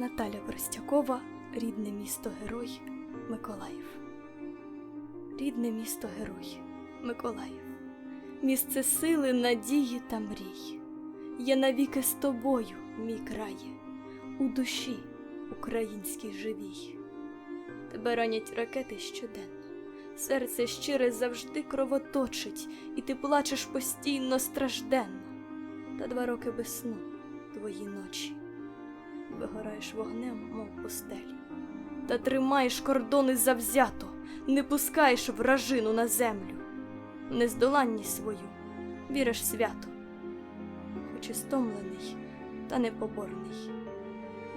Наталя Простякова, рідне місто Герой, Миколаїв. Рідне місто Герой, Миколаїв. Місце сили, надії та мрій. Я навіки з тобою, мій крає, у душі українській живій. Тебе ранять ракети щоденно, серце щире завжди кровоточить, і ти плачеш постійно стражденно. Та два роки без сну твої ночі. Вигораєш вогнем, мов пустелі, та тримаєш кордони завзято, не пускаєш вражину на землю, нездоланність свою віриш свято, хоч і стомлений та непоборний.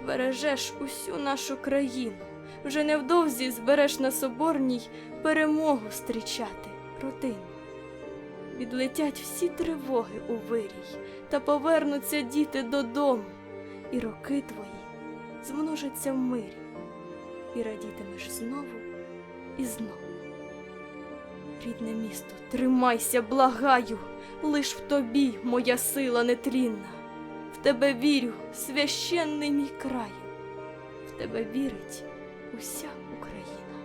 Бережеш усю нашу країну, вже невдовзі збереш на соборній перемогу зустрічати родину. Відлетять всі тривоги у вирій, та повернуться діти додому, і роки твої змножаться в мирі, і радітимеш знову і знову. Рідне місто, тримайся, благаю, лиш в тобі моя сила нетлінна. В тебе вірю, священний мій краю, в тебе вірить уся Україна.